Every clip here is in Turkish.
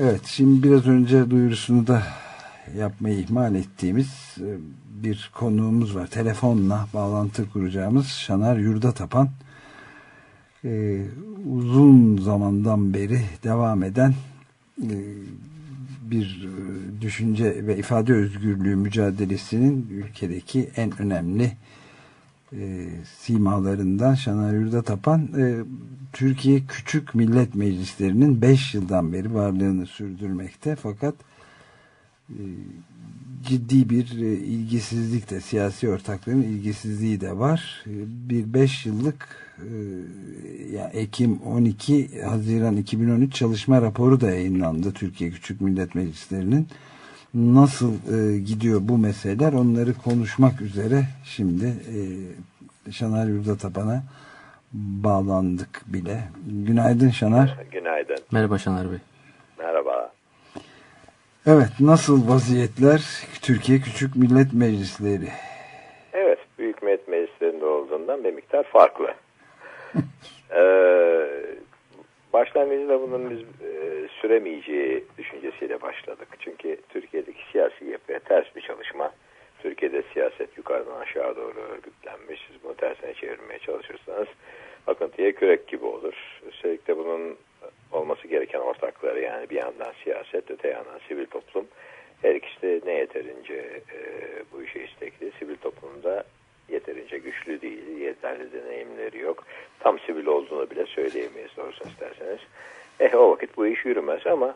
Evet şimdi biraz önce duyurusunu da yapmayı ihmal ettiğimiz e, bir konuğumuz var. Telefonla bağlantı kuracağımız Şanar Yurda Tapan. Ee, uzun zamandan beri devam eden e, bir e, düşünce ve ifade özgürlüğü mücadelesinin ülkedeki en önemli e, simalarından Şanar Yurda Tapan e, Türkiye Küçük Millet Meclislerinin 5 yıldan beri varlığını sürdürmekte fakat e, ciddi bir e, ilgisizlik de siyasi ortakların ilgisizliği de var. E, bir 5 yıllık e, ya Ekim 12 Haziran 2013 çalışma raporu da yayınlandı Türkiye Küçük Millet Meclislerinin. Nasıl e, gidiyor bu meseleler onları konuşmak üzere şimdi e, Şanar Yurda Tapan'a bağlandık bile. Günaydın Şanar. Günaydın. Merhaba Şanar Bey. Merhaba. Evet nasıl vaziyetler Türkiye Küçük Millet Meclisleri? Evet Büyük Millet Meclislerinde olduğundan bir miktar farklı. ee, başlangıçta bunun biz e, süremeyeceği düşüncesiyle başladık. Çünkü Türkiye'deki siyasi yapıya ters bir çalışma. Türkiye'de siyaset yukarıdan aşağı doğru örgütlenmiş. Siz bunu tersine çevirmeye çalışırsanız akıntıya kürek gibi olur. Üstelik de bunun olması gereken ortakları yani bir yandan siyaset öte yandan sivil toplum her ikisi de ne yeterince e, bu işe istekli. Sivil toplumda yeterince güçlü yeterli deneyimleri yok. Tam sivil olduğunu bile söyleyemeyiz doğrusu isterseniz. Eh o vakit bu iş yürümez ama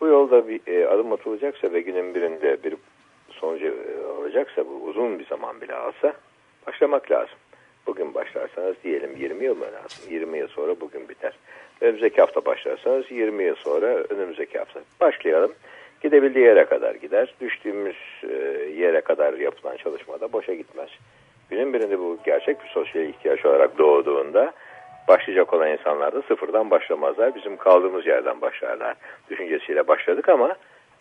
bu yolda bir e, adım atılacaksa ve günün birinde bir sonucu e, olacaksa bu uzun bir zaman bile alsa başlamak lazım. Bugün başlarsanız diyelim 20 yıl mı lazım? 20 yıl sonra bugün biter. Önümüzdeki hafta başlarsanız 20 yıl sonra önümüzdeki hafta başlayalım. Gidebildiği yere kadar gider. Düştüğümüz e, yere kadar yapılan çalışmada boşa gitmez. Günün birinde bu gerçek bir sosyal ihtiyaç olarak doğduğunda başlayacak olan insanlar da sıfırdan başlamazlar. Bizim kaldığımız yerden başlarlar düşüncesiyle başladık ama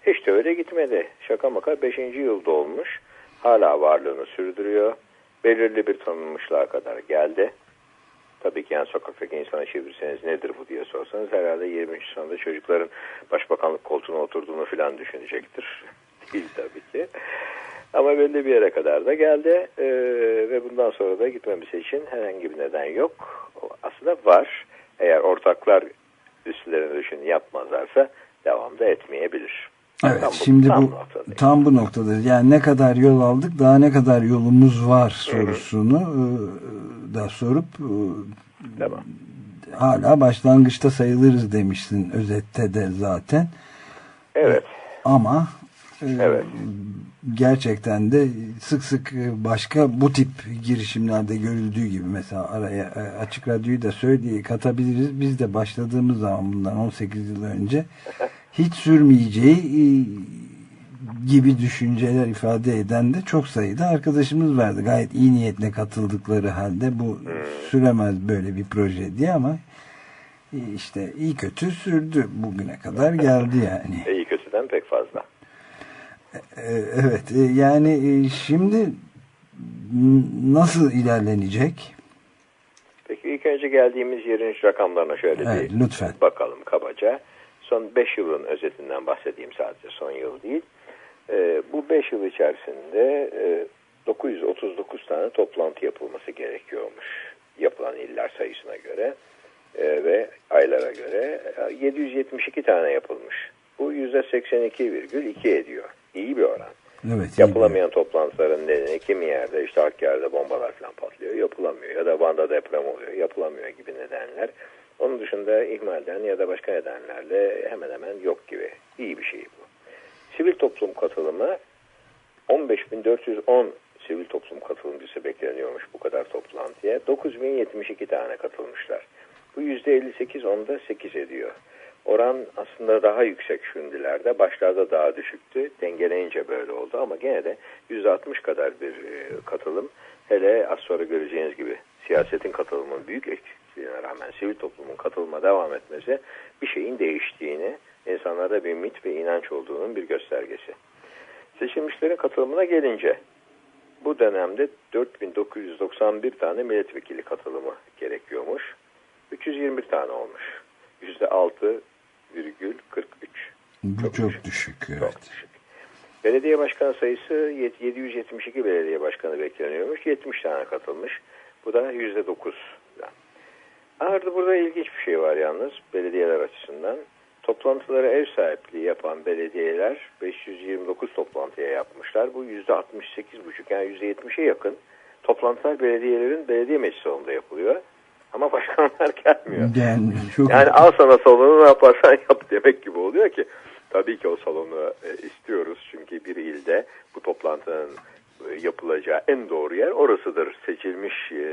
hiç de öyle gitmedi. Şaka maka 5. yılda olmuş. Hala varlığını sürdürüyor. Belirli bir tanınmışlığa kadar geldi. Tabii ki yani sokaktaki insana çevirseniz nedir bu diye sorsanız herhalde 23 sonunda çocukların başbakanlık koltuğuna oturduğunu falan düşünecektir. Değil tabii ki. Ama belli bir yere kadar da geldi ee, ve bundan sonra da gitmemesi için herhangi bir neden yok. Aslında var. Eğer ortaklar üstlerine düşün yapmazlarsa devam da etmeyebilir. Evet tam bu, şimdi tam bu noktadayız. tam bu noktada yani ne kadar yol aldık daha ne kadar yolumuz var sorusunu -hı. da sorup tamam. hala başlangıçta sayılırız demişsin özette de zaten. Evet. Ama evet. gerçekten de sık sık başka bu tip girişimlerde görüldüğü gibi mesela araya açık radyoyu da söyleye katabiliriz. Biz de başladığımız zaman bundan 18 yıl önce hiç sürmeyeceği e, gibi düşünceler ifade eden de çok sayıda arkadaşımız vardı. Gayet iyi niyetle katıldıkları halde bu süremez böyle bir proje diye ama e, işte iyi kötü sürdü bugüne kadar geldi yani. İyi kötüden pek fazla. E, evet yani şimdi nasıl ilerlenecek? Peki ilk önce geldiğimiz yerin rakamlarına şöyle evet, bir lütfen. bakalım kabaca son 5 yılın özetinden bahsedeyim sadece son yıl değil. E, bu 5 yıl içerisinde e, 939 tane toplantı yapılması gerekiyormuş yapılan iller sayısına göre e, ve aylara göre 772 tane yapılmış. Bu %82,2 ediyor. İyi bir oran. Evet, Yapılamayan iyi. toplantıların nedeni kimi yerde işte Hakkari'de bombalar falan patlıyor yapılamıyor ya da Van'da deprem oluyor yapılamıyor gibi nedenler. Onun dışında ihmalden ya da başka nedenlerle hemen hemen yok gibi. İyi bir şey bu. Sivil toplum katılımı 15.410 sivil toplum katılımcısı bekleniyormuş bu kadar toplantıya. 9.072 tane katılmışlar. Bu %58 onda 8 ediyor. Oran aslında daha yüksek şimdilerde. Başlarda daha düşüktü. Dengeleyince böyle oldu ama gene de %60 kadar bir e, katılım. Hele az sonra göreceğiniz gibi siyasetin katılımının büyük eksikliğine rağmen sivil toplumun katılma devam etmesi bir şeyin değiştiğini, insanlarda bir mit ve inanç olduğunun bir göstergesi. Seçilmişlerin katılımına gelince bu dönemde 4991 tane milletvekili katılımı gerekiyormuş. 321 tane olmuş. %6,43. Bu çok, çok düşük. düşük evet. Çok düşük. Belediye başkanı sayısı 772 belediye başkanı bekleniyormuş. 70 tane katılmış. Bu da %9. Arada burada ilginç bir şey var yalnız belediyeler açısından. Toplantılara ev sahipliği yapan belediyeler 529 toplantıya yapmışlar. Bu %68,5 yani %70'e yakın. Toplantılar belediyelerin belediye meclis salonunda yapılıyor. Ama başkanlar gelmiyor. Yani, çok yani al sana salonu ne yaparsan yap demek gibi oluyor ki. Tabii ki o salonu e, istiyoruz. Çünkü bir ilde bu toplantının e, yapılacağı en doğru yer orasıdır. Seçilmiş e,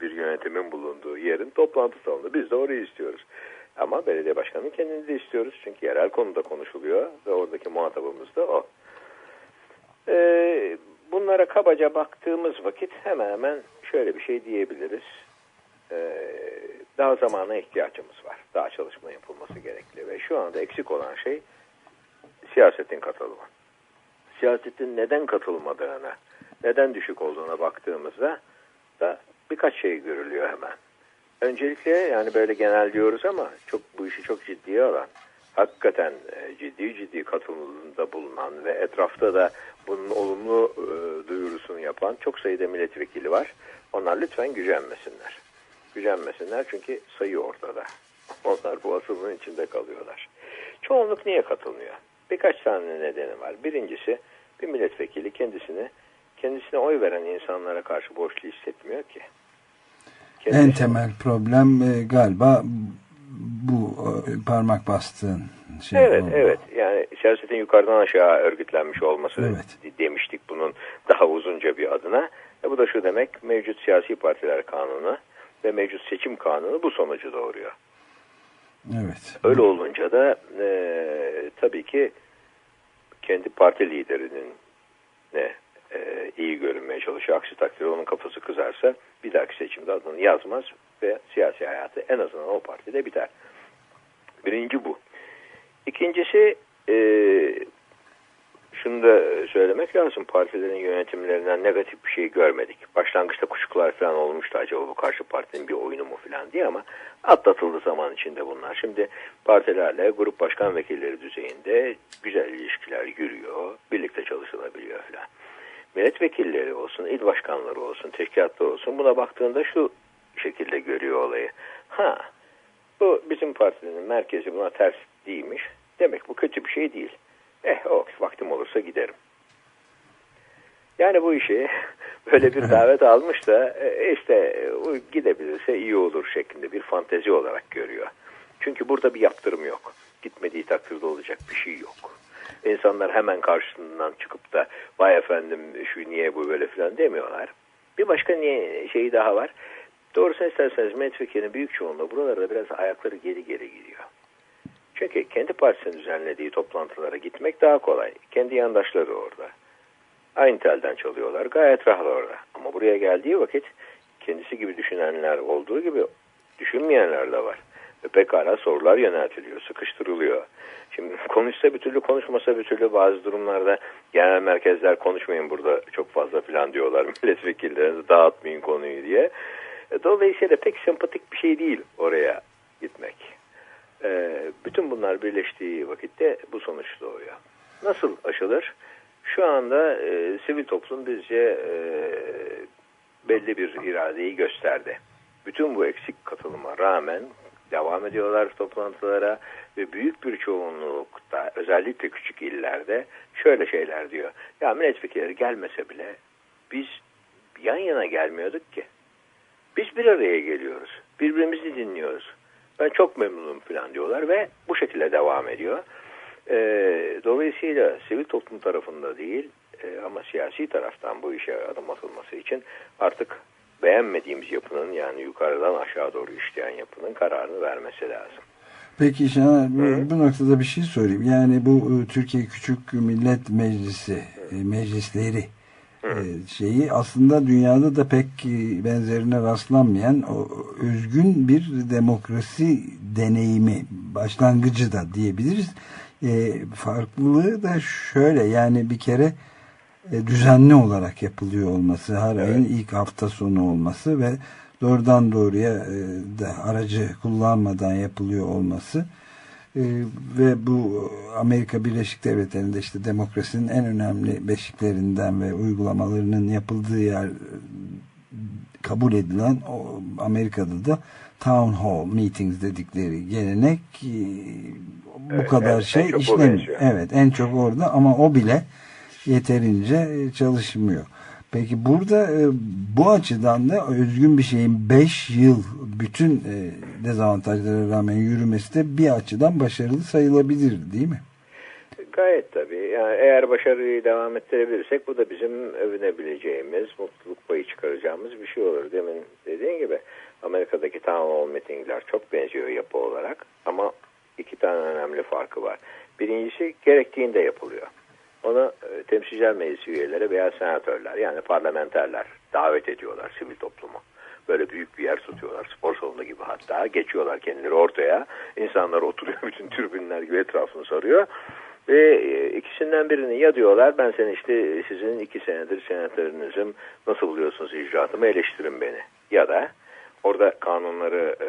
bir yönetimin bulunduğu yerin toplantı salonu. Biz de orayı istiyoruz. Ama belediye başkanının kendini de istiyoruz. Çünkü yerel konuda konuşuluyor ve oradaki muhatabımız da o. Ee, bunlara kabaca baktığımız vakit hemen hemen şöyle bir şey diyebiliriz. Ee, daha zamana ihtiyacımız var. Daha çalışma yapılması gerekli ve şu anda eksik olan şey siyasetin katılımı. Siyasetin neden katılmadığına, neden düşük olduğuna baktığımızda da birkaç şey görülüyor hemen. Öncelikle yani böyle genel diyoruz ama çok bu işi çok ciddiye alan, hakikaten e, ciddi ciddi katılımında bulunan ve etrafta da bunun olumlu e, duyurusunu yapan çok sayıda milletvekili var. Onlar lütfen gücenmesinler. Gücenmesinler çünkü sayı ortada. Onlar bu asılın içinde kalıyorlar. Çoğunluk niye katılmıyor? Birkaç tane nedeni var. Birincisi bir milletvekili kendisini kendisine oy veren insanlara karşı borçlu hissetmiyor ki. Kendisi en temel problem e, galiba bu e, parmak bastığın şey. Evet, oldu. evet. Yani siyasetin yukarıdan aşağı örgütlenmiş olması evet. demiştik bunun daha uzunca bir adına. E bu da şu demek mevcut siyasi partiler kanunu ve mevcut seçim kanunu bu sonucu doğuruyor. Evet. Öyle olunca da e, tabii ki kendi parti liderinin ne e, iyi görünmeye çalışıyor. Aksi takdirde onun kafası kızarsa bir dahaki seçimde adını yazmaz ve siyasi hayatı en azından o partide biter. Birinci bu. İkincisi e, şunu da söylemek lazım. Partilerin yönetimlerinden negatif bir şey görmedik. Başlangıçta kuşkular falan olmuştu acaba bu karşı partinin bir oyunu mu falan diye ama atlatıldı zaman içinde bunlar. Şimdi partilerle grup başkan vekilleri düzeyinde güzel ilişkiler yürüyor. Birlikte çalışılabiliyor falan. Milletvekilleri olsun, il başkanları olsun, teşkilatlar olsun buna baktığında şu şekilde görüyor olayı. Ha bu bizim partinin merkezi buna ters değilmiş. Demek bu kötü bir şey değil. Eh o vaktim olursa giderim. Yani bu işi böyle bir davet almış da e, işte gidebilirse iyi olur şeklinde bir fantezi olarak görüyor. Çünkü burada bir yaptırım yok. Gitmediği takdirde olacak bir şey yok. İnsanlar hemen karşısından çıkıp da vay efendim şu niye bu böyle filan demiyorlar. Bir başka niye şeyi daha var. Doğrusu isterseniz milletvekilinin büyük çoğunluğu buralarda biraz ayakları geri geri gidiyor. Çünkü kendi partisinin düzenlediği toplantılara gitmek daha kolay. Kendi yandaşları orada. Aynı telden çalıyorlar. Gayet rahat orada. Ama buraya geldiği vakit kendisi gibi düşünenler olduğu gibi düşünmeyenler de var. Ve pekala sorular yöneltiliyor, sıkıştırılıyor. Şimdi konuşsa bir türlü konuşmasa bir türlü bazı durumlarda genel merkezler konuşmayın burada çok fazla falan diyorlar. Milletvekillerinizi dağıtmayın konuyu diye. E, dolayısıyla pek sempatik bir şey değil oraya gitmek. E, bütün bunlar birleştiği vakitte bu sonuç doğuyor. Nasıl aşılır? Şu anda e, sivil toplum bizce e, belli bir iradeyi gösterdi. Bütün bu eksik katılıma rağmen devam ediyorlar toplantılara ve büyük bir çoğunlukta özellikle küçük illerde şöyle şeyler diyor. Ya milletvekilleri gelmese bile biz yan yana gelmiyorduk ki. Biz bir araya geliyoruz. Birbirimizi dinliyoruz. Ben çok memnunum falan diyorlar ve bu şekilde devam ediyor. E, dolayısıyla sivil toplum tarafında değil e, ama siyasi taraftan bu işe adım atılması için artık beğenmediğimiz yapının yani yukarıdan aşağı doğru işleyen yapının kararını vermesi lazım. Peki Şener bu, bu noktada bir şey sorayım. Yani bu e, Türkiye Küçük Millet Meclisi, e, meclisleri şeyi aslında dünyada da pek e, benzerine rastlanmayan o özgün bir demokrasi deneyimi başlangıcı da diyebiliriz. E, farklılığı da şöyle yani bir kere e, düzenli olarak yapılıyor olması her evet. ayın ilk hafta sonu olması ve doğrudan doğruya e, da aracı kullanmadan yapılıyor olması Ee, ve bu Amerika Birleşik Devletleri'nde işte demokrasinin en önemli beşiklerinden ve uygulamalarının yapıldığı yer kabul edilen o Amerika'da da town hall meetings dedikleri gelenek e, bu evet, kadar evet, şey işlemiyor. Evet en çok orada ama o bile yeterince çalışmıyor. Peki burada e, bu açıdan da özgün bir şeyin 5 yıl bütün e, dezavantajlara rağmen yürümesi de bir açıdan başarılı sayılabilir değil mi? Gayet tabii. Yani eğer başarıyı devam ettirebilirsek bu da bizim övünebileceğimiz, mutluluk payı çıkaracağımız bir şey olur. Demin dediğin gibi Amerika'daki town hall meetingler çok benziyor yapı olarak ama iki tane önemli farkı var. Birincisi gerektiğinde yapılıyor. Onu e, temsilciler meclisi üyeleri veya senatörler yani parlamenterler davet ediyorlar sivil toplumu. Böyle büyük bir yer tutuyorlar spor salonu gibi hatta geçiyorlar kendileri ortaya. İnsanlar oturuyor bütün türbünler gibi etrafını sarıyor. Ve e, ikisinden birini ya diyorlar ben sen işte sizin iki senedir senatörünüzüm nasıl buluyorsunuz icraatımı eleştirin beni. Ya da orada kanunları e,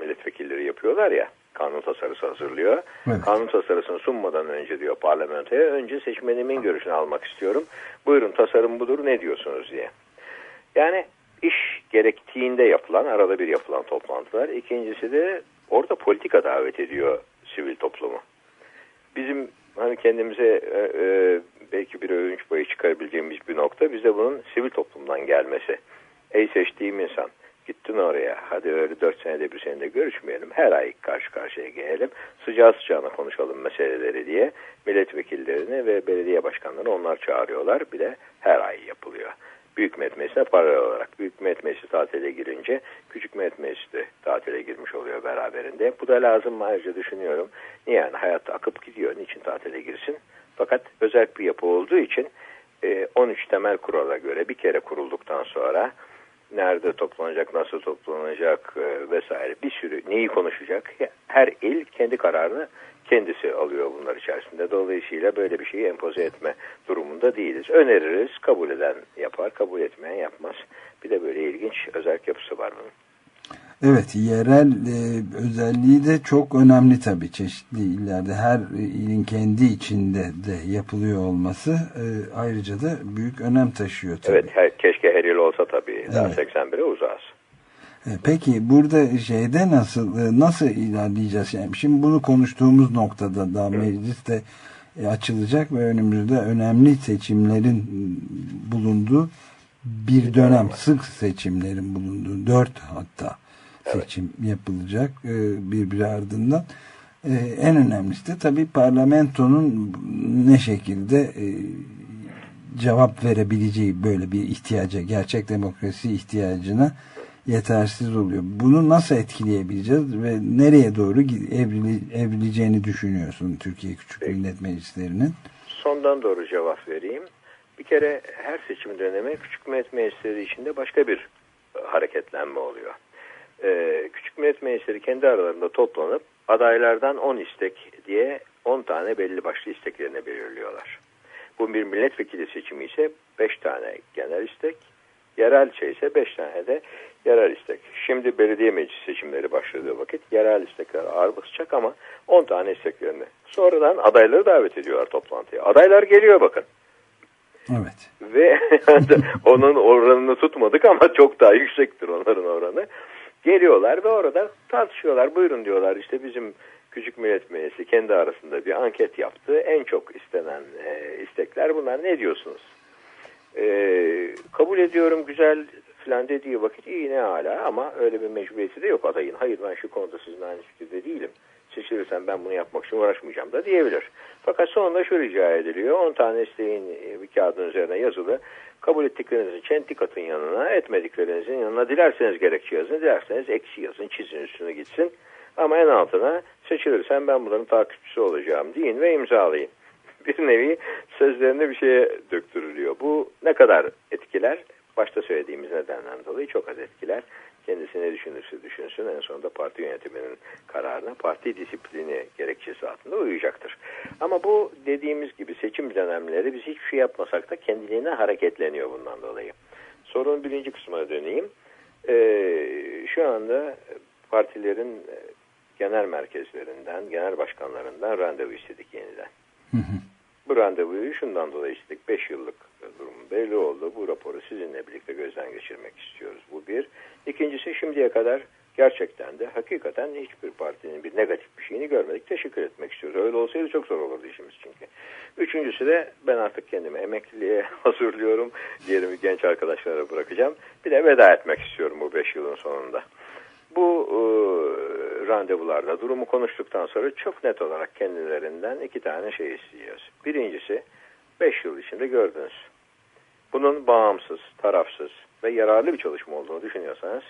milletvekilleri yapıyorlar ya kanun tasarısı hazırlıyor. Evet. Kanun tasarısını sunmadan önce diyor parlamentoya önce seçmenimin görüşünü almak istiyorum. Buyurun tasarım budur ne diyorsunuz diye. Yani iş gerektiğinde yapılan arada bir yapılan toplantılar. İkincisi de orada politika davet ediyor sivil toplumu. Bizim hani kendimize e, e, belki bir övünç payı çıkarabileceğimiz bir nokta bize bunun sivil toplumdan gelmesi. Ey seçtiğim insan Gittin oraya. Hadi öyle dört senede bir senede görüşmeyelim. Her ay karşı karşıya gelelim. Sıcağı sıcağına konuşalım meseleleri diye milletvekillerini ve belediye başkanlarını onlar çağırıyorlar. Bir de her ay yapılıyor. Büyük Millet Meclisi'ne paralel olarak. Büyük Millet Meclisi tatile girince Küçük Millet Meclisi de tatile girmiş oluyor beraberinde. Bu da lazım ayrıca düşünüyorum. Niye yani hayatta akıp gidiyor. Niçin tatile girsin? Fakat özel bir yapı olduğu için 13 e, temel kurala göre bir kere kurulduktan sonra nerede toplanacak, nasıl toplanacak e, vesaire bir sürü neyi konuşacak. Her il kendi kararını kendisi alıyor bunlar içerisinde. Dolayısıyla böyle bir şeyi empoze etme durumunda değiliz. Öneririz, kabul eden yapar, kabul etmeyen yapmaz. Bir de böyle ilginç özel yapısı var bunun. Evet, yerel e, özelliği de çok önemli tabii çeşitli illerde. Her ilin kendi içinde de yapılıyor olması e, ayrıca da büyük önem taşıyor tabii. Evet, her, keşke her il olsa tabii. Daha evet. 81'e uzağız. E, peki burada şeyde nasıl e, nasıl ilerleyeceğiz? Yani şimdi bunu konuştuğumuz noktada da mecliste e, açılacak ve önümüzde önemli seçimlerin bulunduğu bir dönem sık seçimlerin bulunduğu dört hatta seçim evet. yapılacak e, birbiri ardından. E, en önemlisi de tabii parlamentonun ne şekilde e, cevap verebileceği böyle bir ihtiyaca, gerçek demokrasi ihtiyacına yetersiz oluyor. Bunu nasıl etkileyebileceğiz ve nereye doğru evrili, evrileceğini düşünüyorsun Türkiye Küçük Peki. Millet Meclislerinin? Sondan doğru cevap vereyim. Bir kere her seçim dönemi Küçük Millet Meclisleri içinde başka bir hareketlenme oluyor e, küçük millet meclisleri kendi aralarında toplanıp adaylardan 10 istek diye 10 tane belli başlı isteklerini belirliyorlar. Bu bir milletvekili seçimi ise 5 tane genel istek, yerel şey ise 5 tane de yerel istek. Şimdi belediye meclis seçimleri başladığı vakit yerel istekler ağır basacak ama 10 tane isteklerini. Sonradan adayları davet ediyorlar toplantıya. Adaylar geliyor bakın. Evet. Ve onun oranını tutmadık ama çok daha yüksektir onların oranı. Geliyorlar ve orada tartışıyorlar. Buyurun diyorlar işte bizim Küçük Millet Meclisi kendi arasında bir anket yaptı. En çok istenen e, istekler bunlar. Ne diyorsunuz? E, kabul ediyorum güzel filan dediği vakit iyi ne hala ama öyle bir mecburiyeti de yok adayın. Hayır ben şu konuda sizinle aynı fikirde değilim. Seçilirsem ben bunu yapmak için uğraşmayacağım da diyebilir. Fakat sonunda şu rica ediliyor. 10 tane isteğin e, bir kağıdın üzerine yazılı. Kabul ettiklerinizin çentik atın yanına, etmediklerinizin yanına dilerseniz gerekçe yazın, dilerseniz eksi yazın, çizin üstüne gitsin. Ama en altına seçilirsem ben bunların takipçisi olacağım deyin ve imzalayın. Bir nevi sözlerinde bir şeye döktürülüyor. Bu ne kadar etkiler? Başta söylediğimiz nedenden dolayı çok az etkiler. Kendisi ne düşünürse düşünsün en sonunda parti yönetiminin kararına parti disiplini gerekçesi altında uyacaktır. Ama bu dediğimiz gibi seçim dönemleri biz hiçbir şey yapmasak da kendiliğine hareketleniyor bundan dolayı. Sorunun birinci kısmına döneyim. Ee, şu anda partilerin genel merkezlerinden, genel başkanlarından randevu istedik yeniden. Bu randevuyu şundan dolayı istedik. 5 yıllık durum belli oldu. Bu raporu sizinle birlikte gözden geçirmek istiyoruz. Bu bir. İkincisi şimdiye kadar gerçekten de hakikaten hiçbir partinin bir negatif bir şeyini görmedik. Teşekkür etmek istiyoruz. Öyle olsaydı çok zor olurdu işimiz çünkü. Üçüncüsü de ben artık kendimi emekliliğe hazırlıyorum. Diğerimi genç arkadaşlara bırakacağım. Bir de veda etmek istiyorum bu beş yılın sonunda. Bu e, randevularda durumu konuştuktan sonra çok net olarak kendilerinden iki tane şey isteyeceğiz. Birincisi beş yıl içinde gördünüz. Bunun bağımsız, tarafsız ve yararlı bir çalışma olduğunu düşünüyorsanız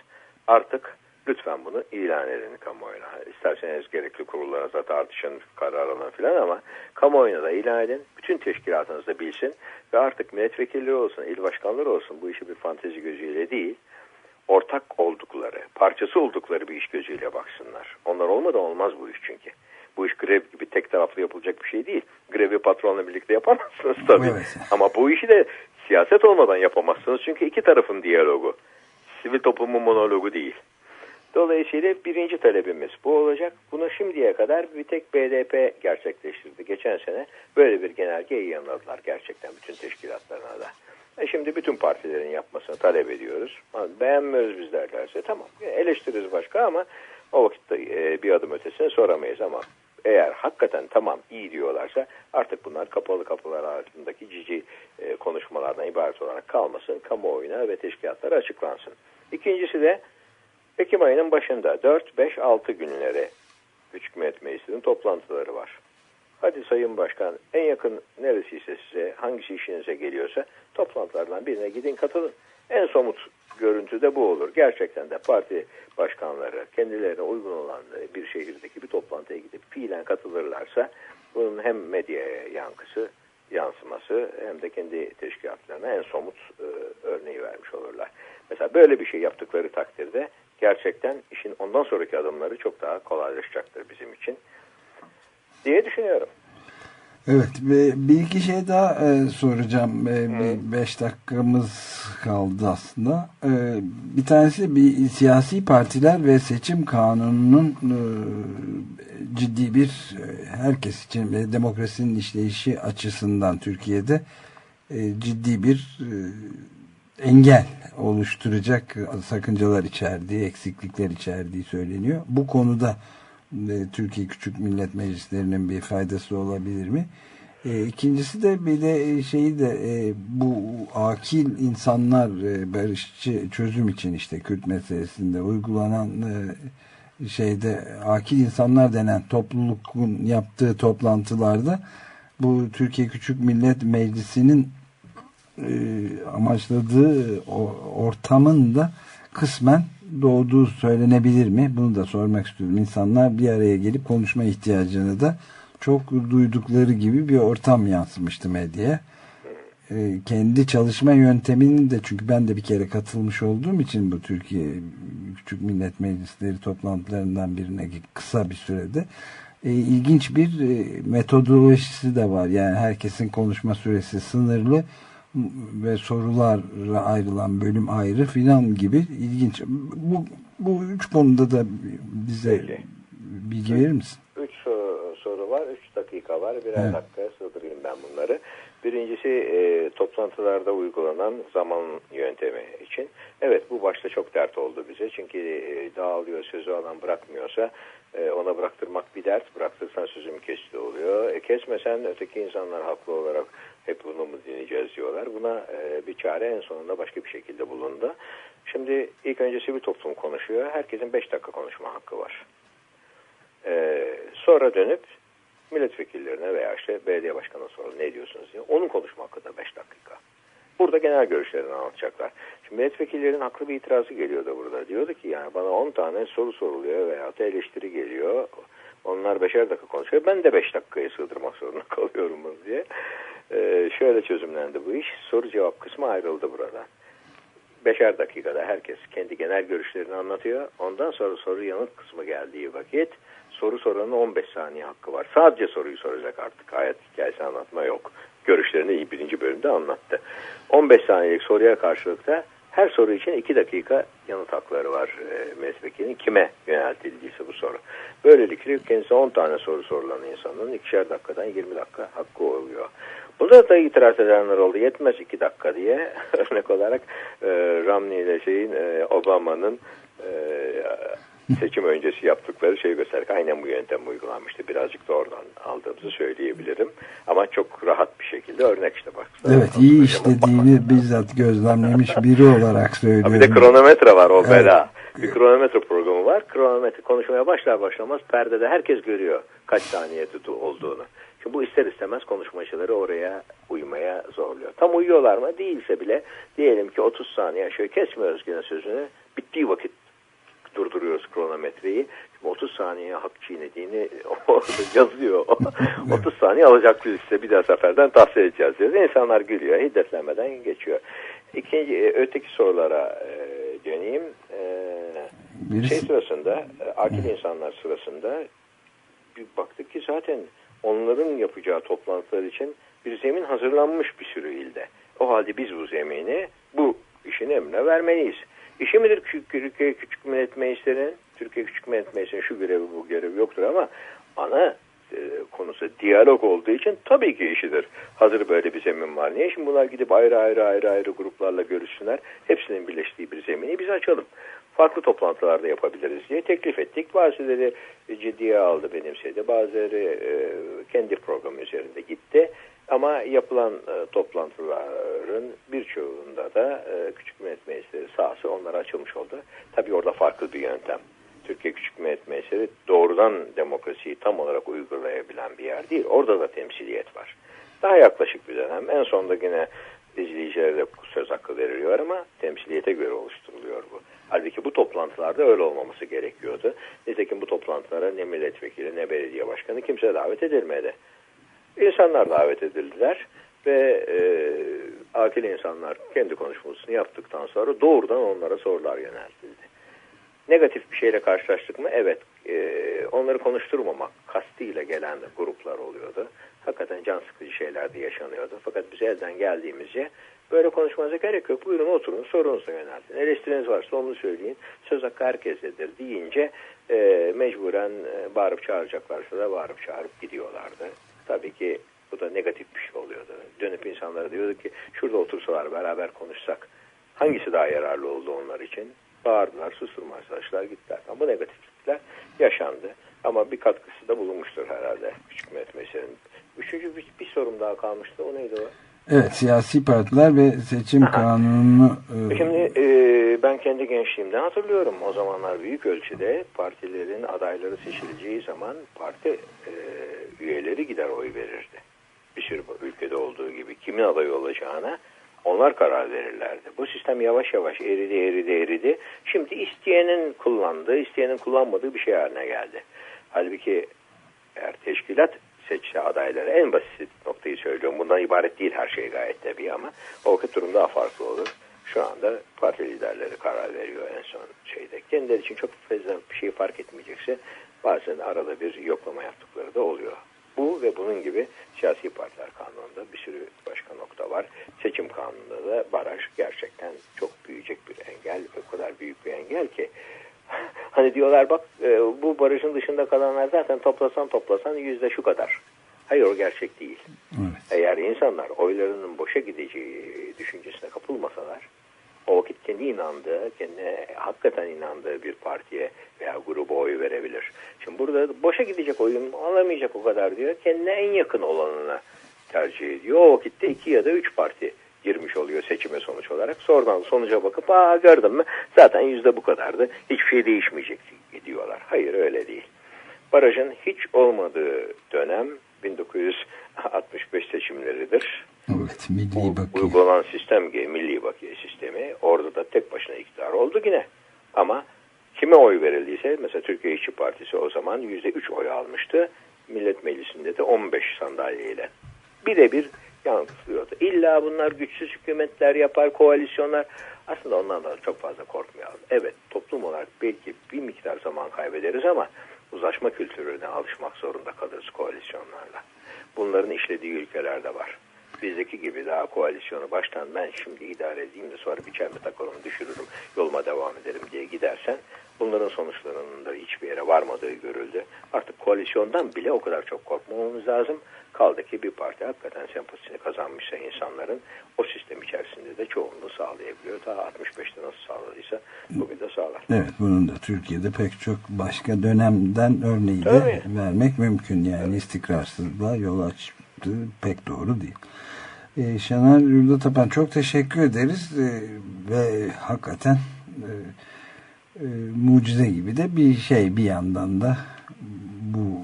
artık lütfen bunu ilan edin kamuoyuna. İsterseniz gerekli kurullarınızla tartışın, karar alın filan ama kamuoyuna da ilan edin. Bütün teşkilatınız da bilsin ve artık milletvekilleri olsun, il başkanları olsun bu işi bir fantezi gözüyle değil, ortak oldukları, parçası oldukları bir iş gözüyle baksınlar. Onlar olmadan olmaz bu iş çünkü. Bu iş grev gibi tek taraflı yapılacak bir şey değil. Grevi patronla birlikte yapamazsınız tabii. Evet. Ama bu işi de siyaset olmadan yapamazsınız. Çünkü iki tarafın diyalogu. Sivil toplumun monologu değil. Dolayısıyla birinci talebimiz bu olacak. Bunu şimdiye kadar bir tek BDP gerçekleştirdi. Geçen sene böyle bir genelge yayınladılar gerçekten bütün teşkilatlarına da. E şimdi bütün partilerin yapmasını talep ediyoruz. Beğenmiyoruz biz derlerse tamam eleştiririz başka ama o vakitte e, bir adım ötesini soramayız ama eğer hakikaten tamam iyi diyorlarsa artık bunlar kapalı kapılar altındaki cici e, konuşmalardan ibaret olarak kalmasın. Kamuoyuna ve teşkilatlara açıklansın. İkincisi de Ekim ayının başında 4, 5, 6 günleri Hükümet Meclisi'nin toplantıları var. Hadi Sayın Başkan en yakın neresiyse size hangisi işinize geliyorsa toplantılardan birine gidin katılın. En somut görüntü de bu olur. Gerçekten de parti başkanları kendilerine uygun olan bir şehirdeki bir toplantıya gidip fiilen katılırlarsa bunun hem medyaya yankısı, yansıması hem de kendi teşkilatlarına en somut e, örneği vermiş olurlar. Mesela böyle bir şey yaptıkları takdirde gerçekten işin ondan sonraki adımları çok daha kolaylaşacaktır bizim için diye düşünüyorum. Evet ve bir iki şey daha e, soracağım. E, bir beş dakikamız kaldı aslında. E, bir tanesi bir siyasi partiler ve seçim kanununun e, ciddi bir herkes için ve demokrasinin işleyişi açısından Türkiye'de e, ciddi bir e, engel oluşturacak sakıncalar içerdiği, eksiklikler içerdiği söyleniyor. Bu konuda e, Türkiye Küçük Millet Meclislerinin bir faydası olabilir mi? E, ikincisi de bir de şeyi de e, bu akil insanlar e, barışçı çözüm için işte Kürt meselesinde uygulanan e, şeyde akil insanlar denen toplulukun yaptığı toplantılarda bu Türkiye Küçük Millet Meclisi'nin e, amaçladığı o, ortamın da kısmen doğduğu söylenebilir mi? Bunu da sormak istiyorum. İnsanlar bir araya gelip konuşma ihtiyacını da çok duydukları gibi bir ortam yansımıştı medyaya. Ee, kendi çalışma yöntemini de çünkü ben de bir kere katılmış olduğum için bu Türkiye Küçük Millet Meclisleri toplantılarından birine kısa bir sürede e, ilginç bir e, metodolojisi de var. Yani herkesin konuşma süresi sınırlı ve sorulara ayrılan bölüm ayrı filan gibi ilginç. Bu, bu üç konuda da bize Peki. bilgi verir misin? Üç soru var, üç dakika var. Birer evet. dakikaya sığdırayım ben bunları. Birincisi e, toplantılarda uygulanan zaman yöntemi için. Evet bu başta çok dert oldu bize. Çünkü e, dağılıyor, sözü alan bırakmıyorsa e, ona bıraktırmak bir dert. Bıraktırsan sözüm kesti oluyor. E, kesmesen öteki insanlar haklı olarak hep bunu mu dinleyeceğiz diyorlar. Buna e, bir çare en sonunda başka bir şekilde bulundu. Şimdi ilk önce sivil toplum konuşuyor. Herkesin 5 dakika konuşma hakkı var. E, sonra dönüp milletvekillerine veya işte belediye başkanına sorun ne diyorsunuz diye. Onun konuşma hakkı da 5 dakika. Burada genel görüşlerini anlatacaklar. Şimdi milletvekillerinin haklı bir itirazı geliyordu burada. Diyordu ki yani bana 10 tane soru soruluyor veya eleştiri geliyor. Onlar beşer dakika konuşuyor. Ben de beş dakikaya sığdırmak zorunda kalıyorum diye. Ee, şöyle çözümlendi bu iş. Soru cevap kısmı ayrıldı burada. Beşer dakikada herkes kendi genel görüşlerini anlatıyor. Ondan sonra soru yanıt kısmı geldiği vakit soru soranın 15 saniye hakkı var. Sadece soruyu soracak artık. Hayat hikayesi anlatma yok. Görüşlerini birinci bölümde anlattı. 15 saniyelik soruya karşılıkta Her soru için iki dakika yanıt hakları var e, milletvekilinin. Kime yöneltildiyse bu soru. Böylelikle kendisi 10 tane soru sorulan insanın ikişer dakikadan 20 dakika hakkı oluyor. Bunda da itiraz edenler oldu. Yetmez iki dakika diye örnek olarak e, Romney ile şeyin e, Obama'nın e, seçim öncesi yaptıkları şeyi gösterdik. Aynen bu yöntem uygulanmıştı. Birazcık da oradan aldığımızı söyleyebilirim. Ama çok rahat bir şekilde örnek işte bak. Evet iyi işlediğini bizzat gözlemlemiş biri olarak söylüyorum. Bir de kronometre var o evet. bela. Bir kronometre programı var. Kronometre konuşmaya başlar başlamaz perdede herkes görüyor kaç saniye tutu olduğunu. Bu ister istemez konuşmacıları oraya uymaya zorluyor. Tam uyuyorlar mı? Değilse bile diyelim ki 30 saniye şöyle kesmiyoruz yine sözünü. Bittiği vakit durduruyoruz kronometreyi. Şimdi 30 saniye hak çiğnediğini yazıyor. 30 saniye alacak liste bir daha seferden tahsil edeceğiz diyoruz. İnsanlar gülüyor. Hiddetlenmeden geçiyor. İkinci, e, öteki sorulara e, döneyim. E, şey sırasında, e, akil insanlar sırasında bir baktık ki zaten onların yapacağı toplantılar için bir zemin hazırlanmış bir sürü ilde. O halde biz bu zemini bu işin emrine vermeliyiz. İşi midir Türkiye Küçük Millet Meclisi'nin? Türkiye Küçük Millet Meclisi'nin şu görevi bu görevi yoktur ama ana e, konusu diyalog olduğu için tabii ki işidir. Hazır böyle bir zemin var. Niye şimdi bunlar gidip ayrı ayrı ayrı ayrı gruplarla görüşsünler? Hepsinin birleştiği bir zemini biz açalım. Farklı toplantılarda yapabiliriz diye teklif ettik. Bazıları ciddiye aldı benimsedi. Bazıları e, kendi programı üzerinde gitti. Ama yapılan e, toplantıların birçoğunda da e, Küçük Millet Meclisleri sahası onlara açılmış oldu. Tabii orada farklı bir yöntem. Türkiye Küçük Millet Meclisleri doğrudan demokrasiyi tam olarak uygulayabilen bir yer değil. Orada da temsiliyet var. Daha yaklaşık bir dönem. En sonunda yine izleyicilere de söz hakkı veriliyor ama temsiliyete göre oluşturuluyor bu. Halbuki bu toplantılarda öyle olmaması gerekiyordu. Nitekim bu toplantılara ne milletvekili ne belediye başkanı kimse davet edilmedi. İnsanlar davet edildiler ve e, akil insanlar kendi konuşmasını yaptıktan sonra doğrudan onlara sorular yöneltildi. Negatif bir şeyle karşılaştık mı? Evet. E, onları konuşturmamak kastıyla gelen gruplar oluyordu. Hakikaten can sıkıcı şeyler de yaşanıyordu. Fakat biz elden geldiğimizce böyle konuşmanıza gerek yok. Buyurun oturun sorunuzu yöneltin. Eleştiriniz varsa onu söyleyin. Söz hakkı herkesedir deyince e, mecburen e, bağırıp çağıracaklarsa da bağırıp çağırıp gidiyorlardı. Tabii ki bu da negatif bir şey oluyordu. Dönüp insanlara diyordu ki şurada otursalar beraber konuşsak hangisi daha yararlı oldu onlar için? Bağırdılar, susturma arkadaşlar gittiler. Ama bu negatiflikler yaşandı. Ama bir katkısı da bulunmuştur herhalde Küçük Millet Meclisi'nin. Üçüncü bir, bir sorum daha kalmıştı. O neydi o? Evet siyasi partiler ve seçim kanununu... E... Şimdi e, ben kendi gençliğimden hatırlıyorum. O zamanlar büyük ölçüde partilerin adayları seçileceği zaman parti e, üyeleri gider oy verirdi. Bir sürü ülkede olduğu gibi kimin aday olacağına onlar karar verirlerdi. Bu sistem yavaş yavaş eridi eridi eridi. Şimdi isteyenin kullandığı, isteyenin kullanmadığı bir şey haline geldi. Halbuki eğer teşkilat seçse adayları en basit noktayı söylüyorum. Bundan ibaret değil her şey gayet tabii ama o vakit durum daha farklı olur. Şu anda parti liderleri karar veriyor en son şeyde. Kendileri için çok fazla bir şey fark etmeyecekse bazen arada bir yoklama yaptıkları da oluyor. Bu ve bunun gibi siyasi partiler kanununda bir sürü başka nokta var. Seçim kanununda da baraj gerçekten çok büyüyecek bir engel. O kadar büyük bir engel ki hani diyorlar bak e, bu barajın dışında kalanlar zaten toplasan toplasan yüzde şu kadar. Hayır o gerçek değil. Evet. Eğer insanlar oylarının boşa gideceği düşüncesine kapılmasalar o vakit kendi inandığı, kendine hakikaten inandığı bir partiye veya gruba oy verebilir. Şimdi burada boşa gidecek oyun alamayacak o kadar diyor. Kendine en yakın olanına tercih ediyor. O vakitte iki ya da üç parti seçime sonuç olarak. Sonradan sonuca bakıp aa gördün mü zaten yüzde bu kadardı. Hiçbir şey değişmeyecek diyorlar. Hayır öyle değil. Barajın hiç olmadığı dönem 1965 seçimleridir. Evet, milli bakiye. Uygulanan sistem milli bakiye sistemi. Orada da tek başına iktidar oldu yine. Ama kime oy verildiyse mesela Türkiye İşçi Partisi o zaman %3 oy almıştı. Millet Meclisi'nde de 15 sandalyeyle. Birebir yansıtıyordu. İlla bunlar güçsüz hükümetler yapar, koalisyonlar. Aslında ondan da çok fazla korkmayalım. Evet toplum olarak belki bir miktar zaman kaybederiz ama uzlaşma kültürüne alışmak zorunda kalırız koalisyonlarla. Bunların işlediği ülkelerde var. Bizdeki gibi daha koalisyonu baştan ben şimdi idare edeyim de sonra bir çelme takalım düşürürüm yoluma devam ederim diye gidersen bunların sonuçlarının da hiçbir yere varmadığı görüldü. Artık koalisyondan bile o kadar çok korkmamamız lazım. Kaldı ki bir parti hakikaten sempatisini kazanmışsa insanların o sistem içerisinde de çoğunluğu sağlayabiliyor. Daha 65'te nasıl sağladıysa bugün de sağlar. Evet bunun da Türkiye'de pek çok başka dönemden örneği de vermek mümkün. Yani istikrarsızlığa yol açtı pek doğru değil. Ee, Şener Yurdatapan çok teşekkür ederiz Ee, ve hakikaten e, e, mucize gibi de bir şey bir yandan da bu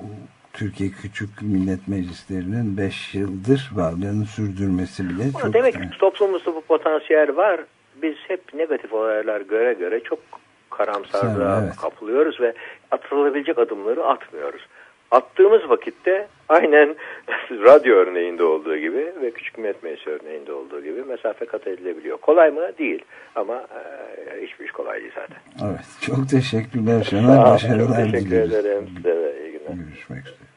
Türkiye Küçük Millet Meclislerinin 5 yıldır varlığını sürdürmesi bile Ama çok demek ki toplumumuzda bu potansiyel var. Biz hep negatif olaylar göre göre çok karamsarlığa evet. kapılıyoruz ve atılabilecek adımları atmıyoruz. Attığımız vakitte aynen radyo örneğinde olduğu gibi ve küçük millet meclisi örneğinde olduğu gibi mesafe kat edilebiliyor. Kolay mı? Değil. Ama e, hiçbir iş kolay değil zaten. Evet çok teşekkürler Şener. Başarılar teşekkür dileriz. ederim. Size de iyi günler. Görüşmek üzere.